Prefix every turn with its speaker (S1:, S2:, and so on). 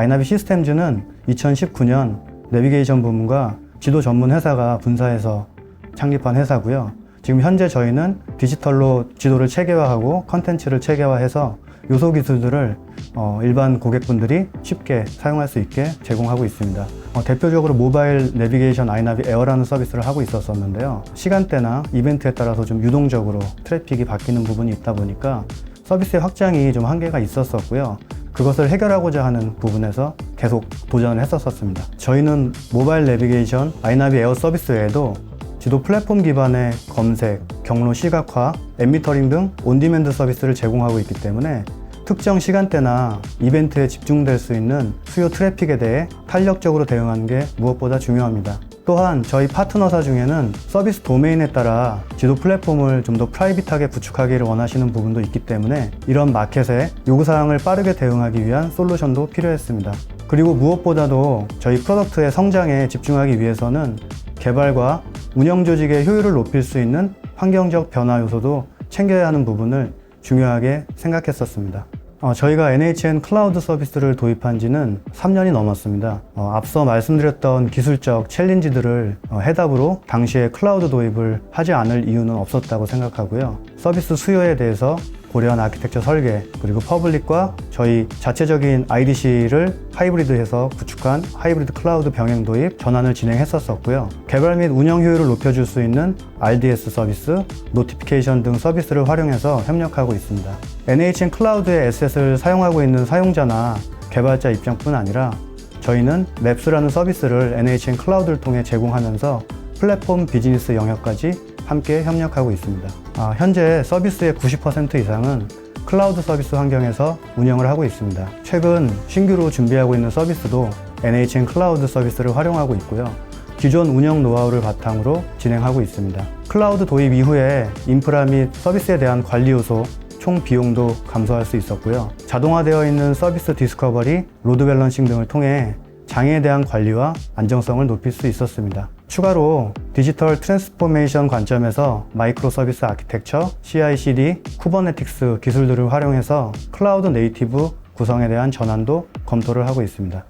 S1: 아이나비 시스템즈는 2019년 내비게이션 부문과 지도 전문 회사가 분사해서 창립한 회사고요. 지금 현재 저희는 디지털로 지도를 체계화하고 컨텐츠를 체계화해서 요소 기술들을 어, 일반 고객분들이 쉽게 사용할 수 있게 제공하고 있습니다. 어, 대표적으로 모바일 내비게이션 아이나비 에어라는 서비스를 하고 있었었는데요. 시간대나 이벤트에 따라서 좀 유동적으로 트래픽이 바뀌는 부분이 있다 보니까 서비스의 확장이 좀 한계가 있었었고요. 그것을 해결하고자 하는 부분에서 계속 도전을 했었습니다. 저희는 모바일 내비게이션 아이나비 에어 서비스 외에도 지도 플랫폼 기반의 검색, 경로 시각화, 앱미터링 등 온디맨드 서비스를 제공하고 있기 때문에 특정 시간대나 이벤트에 집중될 수 있는 수요 트래픽에 대해 탄력적으로 대응하는 게 무엇보다 중요합니다. 또한 저희 파트너사 중에는 서비스 도메인에 따라 지도 플랫폼을 좀 더 프라이빗하게 구축하기를 원하시는 부분도 있기 때문에 이런 마켓의 요구사항을 빠르게 대응하기 위한 솔루션도 필요했습니다. 그리고 무엇보다도 저희 프로덕트의 성장에 집중하기 위해서는 개발과 운영 조직의 효율을 높일 수 있는 환경적 변화 요소도 챙겨야 하는 부분을 중요하게 생각했었습니다. 어, 저희가 NHN 클라우드 서비스를 도입한 지는 3년이 넘었습니다. 어, 앞서 말씀드렸던 기술적 챌린지들을 어, 해답으로 당시에 클라우드 도입을 하지 않을 이유는 없었다고 생각하고요. 서비스 수요에 대해서 고려한 아키텍처 설계, 그리고 퍼블릭과 저희 자체적인 IDC를 하이브리드해서 구축한 하이브리드 클라우드 병행 도입 전환을 진행했었었고요. 개발 및 운영 효율을 높여줄 수 있는 RDS 서비스, 노티피케이션 등 서비스를 활용해서 협력하고 있습니다. NHN 클라우드의 에셋을 사용하고 있는 사용자나 개발자 입장뿐 아니라 저희는 맵스라는 서비스를 NHN 클라우드를 통해 제공하면서 플랫폼 비즈니스 영역까지 함께 협력하고 있습니다. 아, 현재 서비스의 90% 이상은 클라우드 서비스 환경에서 운영을 하고 있습니다. 최근 신규로 준비하고 있는 서비스도 NHN 클라우드 서비스를 활용하고 있고요. 기존 운영 노하우를 바탕으로 진행하고 있습니다. 클라우드 도입 이후에 인프라 및 서비스에 대한 관리 요소, 총 비용도 감소할 수 있었고요. 자동화되어 있는 서비스 디스커버리, 로드 밸런싱 등을 통해 장애에 대한 관리와 안정성을 높일 수 있었습니다. 추가로 디지털 트랜스포메이션 관점에서 마이크로 서비스 아키텍처, CI/CD, 쿠버네틱스 기술들을 활용해서 클라우드 네이티브 구성에 대한 전환도 검토를 하고 있습니다.